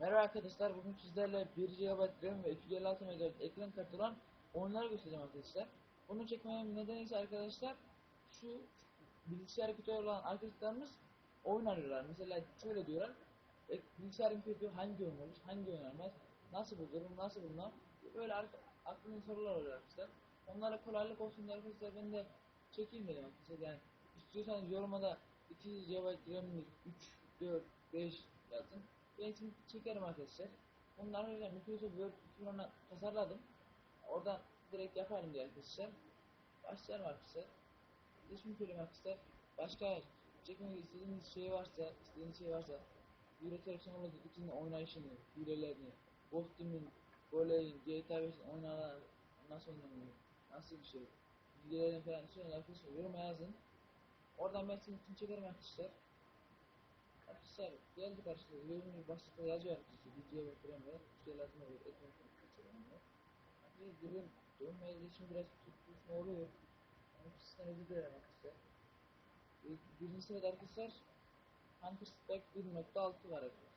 Merhaba arkadaşlar, bugün sizlerle 1 GB RAM ve 256 MB ekran kartı olan oyunları göstereceğim arkadaşlar. Bunu çekmemin nedeni ise arkadaşlar, şu bilgisayar kötü olan arkadaşlarımız oyun arıyorlar. Mesela şöyle diyorlar, e, bilgisayarın kötü hangi oyun olur, hangi oyun oynamaz, nasıl bulurum, nasıl bulmam, böyle aklımda sorular oluyor arkadaşlar. Onlara kolaylık olsun diye arkadaşlar ben de çekeyim dedim arkadaşlar. Yani istiyorsanız yoruma da 2 GB RAM'imiz 3, 4, 5 yazın. Ben için çekerim arkadaşlar. Bunları öyle Microsoft Word 2010'a tasarladım. Oradan direkt yaparım diye arkadaşlar. Başlayalım arkadaşlar. Şunu söyleyeyim arkadaşlar. Başka çekmek istediğiniz şey varsa, istediğiniz şey varsa Euro Technology bütün oynayışını, hilelerini, Ghost'un, Golay'in, GTA 5'in oynanan nasıl oynanıyor, nasıl bir şey, bilgilerini falan istiyorsanız arkadaşlar yoruma yazın. Oradan ben sizin için çekerim arkadaşlar. Arkadaşlar geldi karşınıza. Yorumun başlıkta yazıyor arkadaşlar videoya bakıyorum ve şeyler atma ve ekran kaçırıyorum ve Arkadaşlar durum durum mevzusum biraz tutuşma oluyor? Onun sizden özür dilerim arkadaşlar. Ee, Birinci sırada arkadaşlar. Counter Strike 1.6 var arkadaşlar.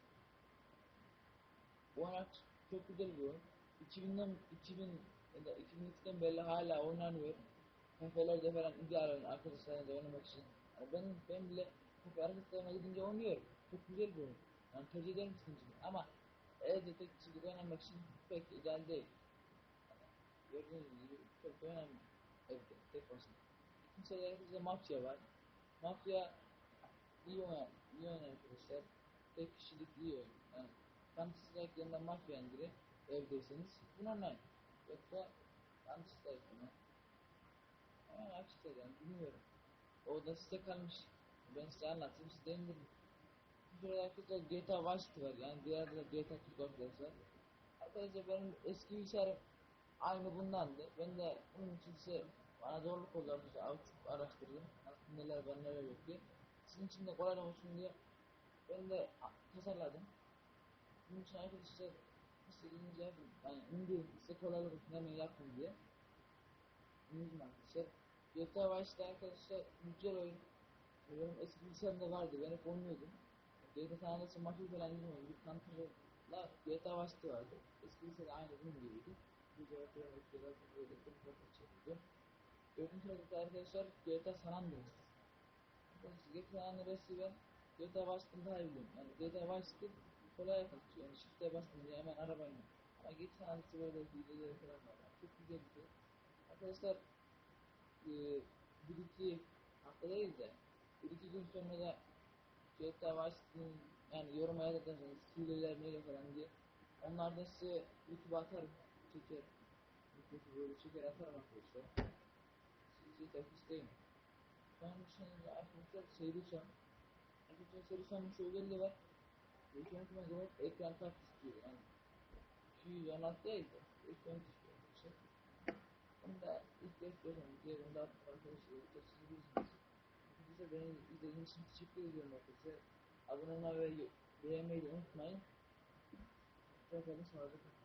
Bu oyun çok güzel bir oyun. 2000'den 2000 ya da 2002'den beri hala oynanıyor. Kafelerde falan ideal arkadaşlarla da oynamak için. Yani ben ben bile kafe arkadaşlarıma gidince oynuyorum. Çok güzel bir oyun. Yani tercih ederim için. Ama evde tek kişilik oynamak için pek ideal değil. Gördüğünüz gibi çok da önemli. Evde tek başına. İkinci sırada arkadaşlar mafya var. Mafya iyi oynar, iyi oynar arkadaşlar. Tek kişilik iyi oyun. Yani Counter Strike yanında mafya indiri evdeyseniz bunu oynayın. Yoksa Counter Strike oynayın. Ama yani bilmiyorum. O da size kalmış. Ben size anlatayım, siz de indirin. Bu sırada arkadaşlar GTA Vice var yani diğer de GTA Türk arkadaşlar. Arkadaşlar benim eski bilgisayarım aynı bundandı. Ben de bunun için size bana zorluk oldu arkadaşlar. Av çok araştırdım. Aslında neler var neler yok diye. Sizin için de kolay olsun diye ben de tasarladım. Bunun için arkadaşlar istediğiniz yapın. Yani indirin size kolaylık olsun hemen yapın diye. Bilmiyorum arkadaşlar. GTA Vice'da arkadaşlar güzel oyun. Benim eski bilgisayarımda vardı. Ben hep oynuyordum. GTA San Andreas'ı mafya falan bilmiyorum. Bir Counter'la GTA Vice'da vardı. Eski bilgisayarda aynı bunun gibiydi. Bir vermek üzere böyle bir fotoğraf çekiyordum. Dördüncü sırada arkadaşlar GTA San Andreas. Arkadaşlar GTA San Andreas'ı ben GTA Vice'den daha iyi biliyorum. Yani GTA Vice'da kolay kaçıyor. Yani shift'e bastım diye hemen arabayla. Ama GTA San Andreas'ı böyle hileleri falan var. Yani çok güzel bir şey. Arkadaşlar e, bir iki hafta değil de bir iki gün sonra da GTA Vice'nin yani yoruma yazarsanız hileler neyle falan diye. Onlar da size YouTube'a atarım çeker. YouTube'a böyle çeker atarım arkadaşlar. Sizi isteyin ben şimdi arkadaşlar seri son arkadaşlar seri sonun şu özelliği var 212 MB ekran kart istiyor. Yani 216 değil de 212 istiyor. Arkadaşlar onu da ilk gösteriyorum. Diğerinde arkadaşlar siz bilirsiniz. Arkadaşlar beni izlediğiniz için teşekkür ediyorum arkadaşlar. Abone olmayı ve beğenmeyi de unutmayın. Hoşçakalın. Sağlıcakla.